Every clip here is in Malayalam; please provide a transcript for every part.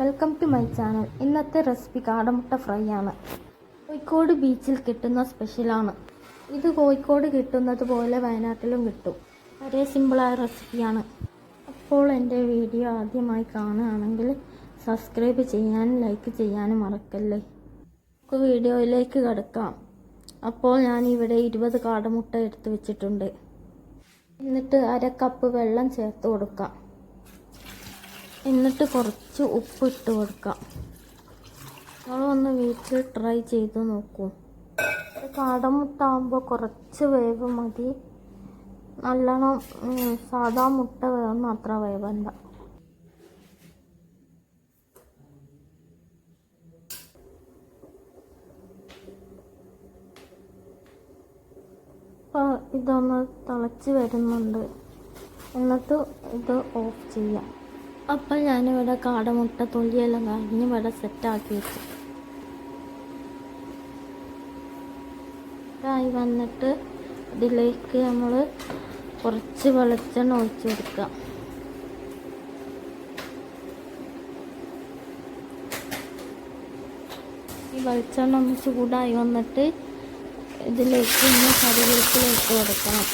My channel. ഇന്നത്തെ റെസിപ്പി കാടമുട്ട ഫ്രൈ ആണ് കോഴിക്കോട് ബീച്ചിൽ കിട്ടുന്ന സ്പെഷ്യലാണ്. ഇത് കോഴിക്കോട് കിട്ടുന്നത് പോലെ വയനാട്ടിലും കിട്ടും. വളരെ സിമ്പിളായ റെസിപ്പിയാണ്. അപ്പോൾ എന്റെ വീഡിയോ ആദ്യമായി കാണുകയാണെങ്കിൽ സബ്സ്ക്രൈബ് ചെയ്യാനും ലൈക്ക് ചെയ്യാനും മറക്കല്ലേ? നമുക്ക് വീഡിയോയിലേക്ക് കിടക്കാം. അപ്പോൾ ഞാൻ ഇവിടെ ഇരുപത് കാടമുട്ട എടുത്ത് വെച്ചിട്ടുണ്ട്. എന്നിട്ട് അര കപ്പ് വെള്ളം ചേർത്ത് കൊടുക്കാം. എന്നിട്ട് കുറച്ച് ഉപ്പ് ഇട്ട് കൊടുക്കാം. നിങ്ങളൊന്ന് വീട്ടിൽ ട്രൈ ചെയ്ത് നോക്കൂ. കാടമുട്ട ആകുമ്പോൾ കുറച്ച് വേവ് മതി. നല്ലോണം സാധാ മുട്ട വേവൊന്നും അത്ര വേവണ്ട. ഇതൊന്ന് തിളച്ച് വരുന്നുണ്ട്. എന്നിട്ട് ഇത് ഓഫ് ചെയ്യാം. അപ്പം ഞാനിവിടെ കാടമുട്ട തൊലിയെല്ലാം കഴിഞ്ഞ് ഇവിടെ സെറ്റാക്കി വെച്ചു. ഇതായി വന്നിട്ട് ഇതിലേക്ക് നമ്മൾ കുറച്ച് വെളിച്ചെണ്ണ ഒഴിച്ചു കൊടുക്കാം ഈ വെളിച്ചെണ്ണ ഒന്ന് ചൂടായി വന്നിട്ട് ഇതിലേക്ക് ഇന്ന് കറിവേപ്പിലേക്ക് കൊടുക്കണം.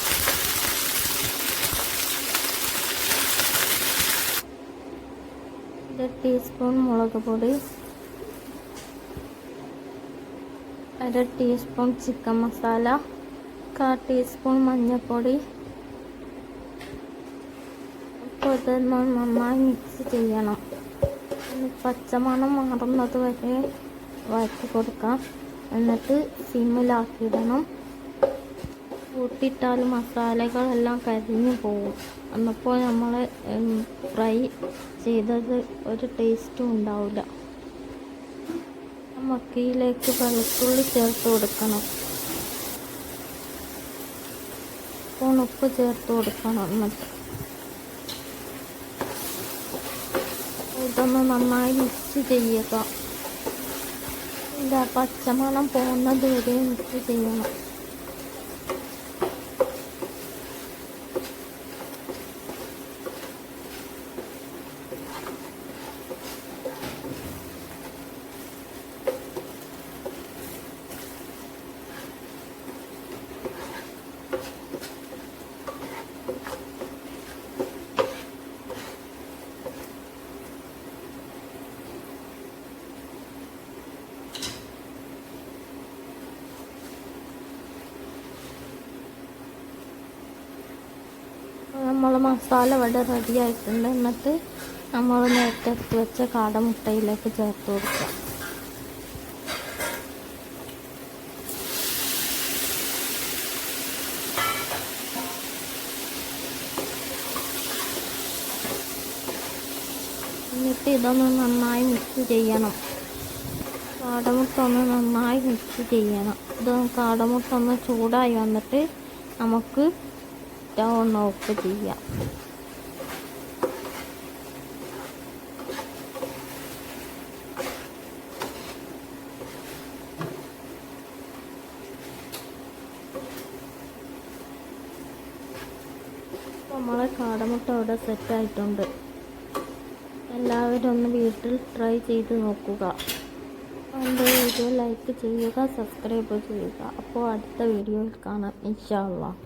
ടീസ്പൂൺ മുളക് പൊടി. അര ടീസ്പൂൺ ചിക്കൻ മസാല. കാ ടീസ്പൂൺ മഞ്ഞൾപ്പൊടി അപ്പോൾ ഇത് നന്നായി മിക്സ് ചെയ്യണം. പച്ചമണം മാറുന്നത് വരെ വഴറ്റി കൊടുക്കാം. എന്നിട്ട് സിമ്മിലാക്കിയിടണം. കൂട്ടിയിട്ടാൽ മസാലകളെല്ലാം കരിഞ്ഞു പോകും. എന്നപ്പോൾ നമ്മൾ ഫ്രൈ ചെയ്തത് ഒരു ടേസ്റ്റും ഉണ്ടാവില്ല. മക്കിയിലേക്ക് വെളുത്തുള്ളി ചേർത്ത് കൊടുക്കണം. സ്പൂൺ ഉപ്പ് ചേർത്ത് കൊടുക്കണം എന്നിട്ട്. ഇതൊന്ന് നന്നായി മിക്സ് ചെയ്യുക. ഇതാ പച്ചമണം പോകുന്നത് വരെ മിക്സ് ചെയ്യണം. നമ്മൾ മസാല ഇവിടെ റെഡി ആയിട്ടുണ്ട്. എന്നിട്ട് നമ്മൾ നേരത്തെ എടുത്ത് വെച്ച കാടമുട്ടയിലേക്ക് ചേർത്ത് കൊടുക്കാം. എന്നിട്ട് ഇതൊന്ന് നന്നായി മിക്സ് ചെയ്യണം. കാടമുട്ട ഒന്ന് നന്നായി മിക്സ് ചെയ്യണം. ഇത് കാടമുട്ട ഒന്ന് ചൂടായി വന്നിട്ട് നമുക്ക് സ്റ്റൗ ഒന്ന് ഓഫ് ചെയ്യാം നമ്മളെ കാടമുട്ട ഇവിടെ സെറ്റ് ആയിട്ടുണ്ട്. എല്ലാവരും ഒന്ന് വീട്ടിൽ ട്രൈ ചെയ്ത് നോക്കുക. എന്റെ വീഡിയോ ലൈക്ക് ചെയ്യുക സബ്സ്ക്രൈബ് ചെയ്യുക. അപ്പോൾ അടുത്ത വീഡിയോയിൽ കാണാം. ഇൻഷാ അള്ളാഹ്